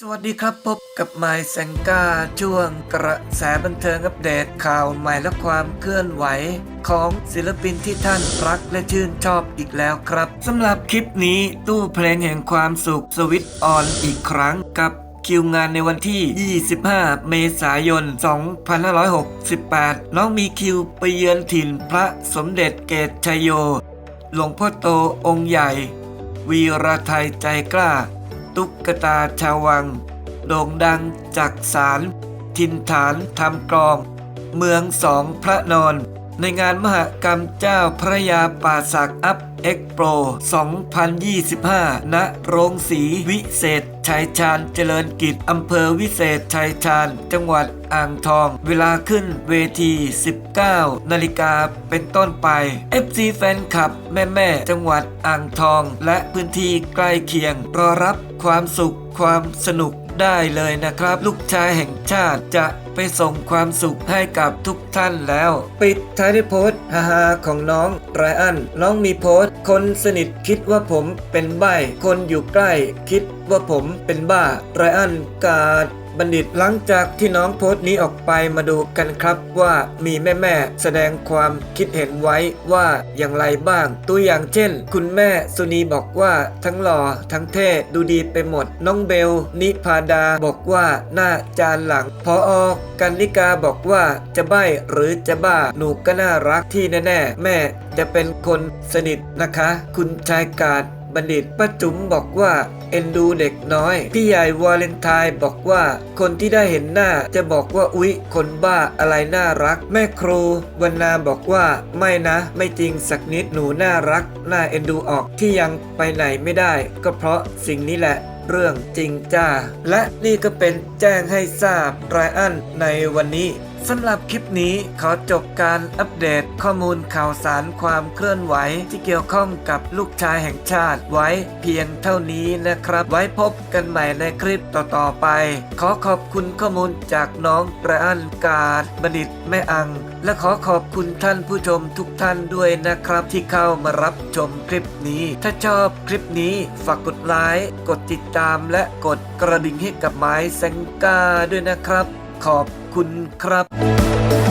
สวัสดีครับพบกับไมค์แซงกาช่วงกระแสบันเทิงอัปเดตข่าวใหม่และความเคลื่อนไหว ของศิลปินที่ท่านรักและชื่นชอบอีกแล้วครับสำหรับคลิปนี้ตู้เพลงแห่งความสุขสวิตออนอีกครั้งกับคิวงานในวันที่ 25 เมษายน 2568 น้องมีคิวไปเยือนถิ่นพระสมเด็จเกตชยโย หลวงพ่อโตองค์ใหญ่ วีรไทยใจกล้า ตุ๊กตาชาววัง โด่งดังจากสารทินฐานทำกรอง เมืองสองพระนอน ในงานมหกรรมเจ้าพระยาป่าศักอัพ เอ็กโปร2025 ณ โรงสีวิเศษชัยชาญเจริญกิจ อำเภอวิเศษชัยชาญ จังหวัดอ่างทอง เวลาขึ้นเวที 19 นาฬิกาเป็นต้นไป FC แฟนคลับ แม่ๆจังหวัดอ่างทอง และพื้นที่ใกล้เคียง รอรับความสุขความสนุกได้เลยนะครับ ลูกชายแห่งชาติจะ ไปส่งความสุขให้กับทุกท่านแล้ว ปิดท้ายด้วยโพสต์ฮาๆของน้องไรอัน น้องมีโพสต์ คนสนิทคิดว่าผมเป็นใบคนอยู่ใกล้ คิดว่าผมเป็นบ้าไรอันกาดบัณฑิตหลังจากที่น้องโพสต์นี้ออกไปมาดูกันครับว่ามีแม่ๆแสดงความคิดเห็นไว้ว่าอย่างไรบ้าง ตัวอย่างเช่น คุณแม่สุนีบอกว่าทั้งหล่อทั้งเท่ดูดีไปหมด น้องเบล นิพาดาบอกว่าหน้าจานหลังพออกันนิกาบอกว่าจะใบ้หรือจะบ้าหนูก็น่ารักที่แน่ๆ แม่จะเป็นคนสนิทนะคะ คุณชายกาดบัณฑิตป้าจุ๋มบอกว่าเอ็นดูเด็กน้อย พี่ใหญ่วาเลนไทน์บอกว่า คนที่ได้เห็นหน้าจะบอกว่าอุ๊ย คนบ้าอะไรน่ารัก แม่ครูวันนาบอกว่าไม่นะ ไม่จริงสักนิดหนูน่ารักน่าเอ็นดูออกที่ยังไปไหนไม่ได้ ก็เพราะสิ่งนี้แหละ เรื่องจริงจ้า และนี่ก็เป็นแจ้งให้ทราบไรอันในวันนี้ สำหรับคลิปนี้ขอจบการอัปเดตข้อมูลข่าวสารความเคลื่อนไหวที่เกี่ยวข้องกับลูกชายแห่งชาติไว้เพียงเท่านี้นะครับ ไว้พบกันใหม่ในคลิปต่อๆไป ขอขอบคุณข้อมูลจากน้องประอันกาดบัณฑิตแม่อัง และขอขอบคุณท่านผู้ชมทุกท่านด้วยนะครับที่เข้ามารับชมคลิปนี้ ถ้าชอบคลิปนี้ฝากกดไลค์กดติดตามและกดกระดิ่งให้กับไม้แซงกาด้วยนะครับ ขอบ คุณครับ